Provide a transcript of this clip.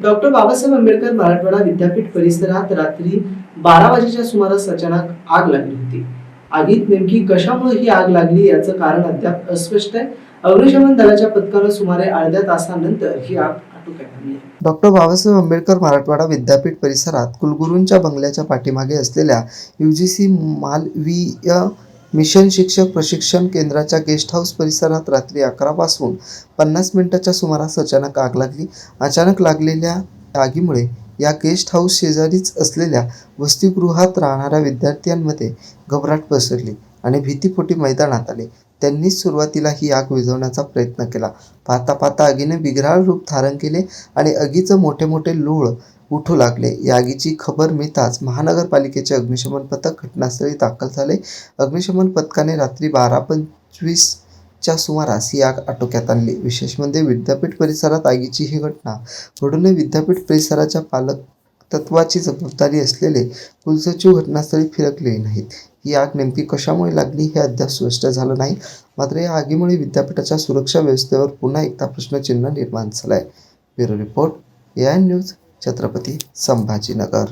Doctor Babasaheb Ambedkar Marathwada विद्यापीठ परिसरात रात्री बारा वाजेच्या सुमारास अचानक आग लागली होती. आगीत नेमकी कशामुळे ही आग लागली याचं कारण अद्याप अस्पष्ट आहे. अग्निशमन दलाच्या पथकानं सुमारे अर्ध्या तासानंतर ही आग डॉक्टर बाबासाहेब आंबेडकर मराठवाडा विद्यापीठ परिसरात कुलगुरूंच्या बंगल्याच्या पाठीमागे असलेल्या युजीसी मालवीय मिशन शिक्षक प्रशिक्षण केंद्राच्या गेस्ट हाऊस परिसरात रात्री अकरापासून पन्नास मिनिटाच्या सुमारास अचानक आग लागली. अचानक लागलेल्या आगीमुळे या गेस्ट हाऊस शेजारीच असलेल्या वसतिगृहात राहणाऱ्या विद्यार्थ्यांमध्ये घबराट पसरली आणि भीतीपोटी मैदानात आले. त्यांनीच सुरुवातीला ही आग विझवण्याचा प्रयत्न केला. पाहता पाहता आगीने बिगराळ रूप धारण केले आणि आगीचं मोठे मोठे लोळ उठू लागले. या आगीची खबर मिळताच महानगरपालिकेचे अग्निशमन पथक घटनास्थळी दाखल झाले. अग्निशमन पथकाने रात्री बारा पंचवीसच्या सुमारास ही आग आटोक्यात आणली. विशेष म्हणजे विद्यापीठ परिसरात आगीची ही घटना. घडू विद्यापीठ परिसराच्या पालक तत्वाची जबाबदारी असलेले कुलसचिव घटनास्थळी फिरकले नाहीत. ही आग नेमकी कशामुळे लागली हे अद्याप स्पष्ट झालं नाही. मात्र या आगीमुळे विद्यापीठाच्या सुरक्षा व्यवस्थेवर पुन्हा एकदा प्रश्नचिन्ह निर्माण झालंय. Bureau report AI news Chhatrapati Sambhajinagar.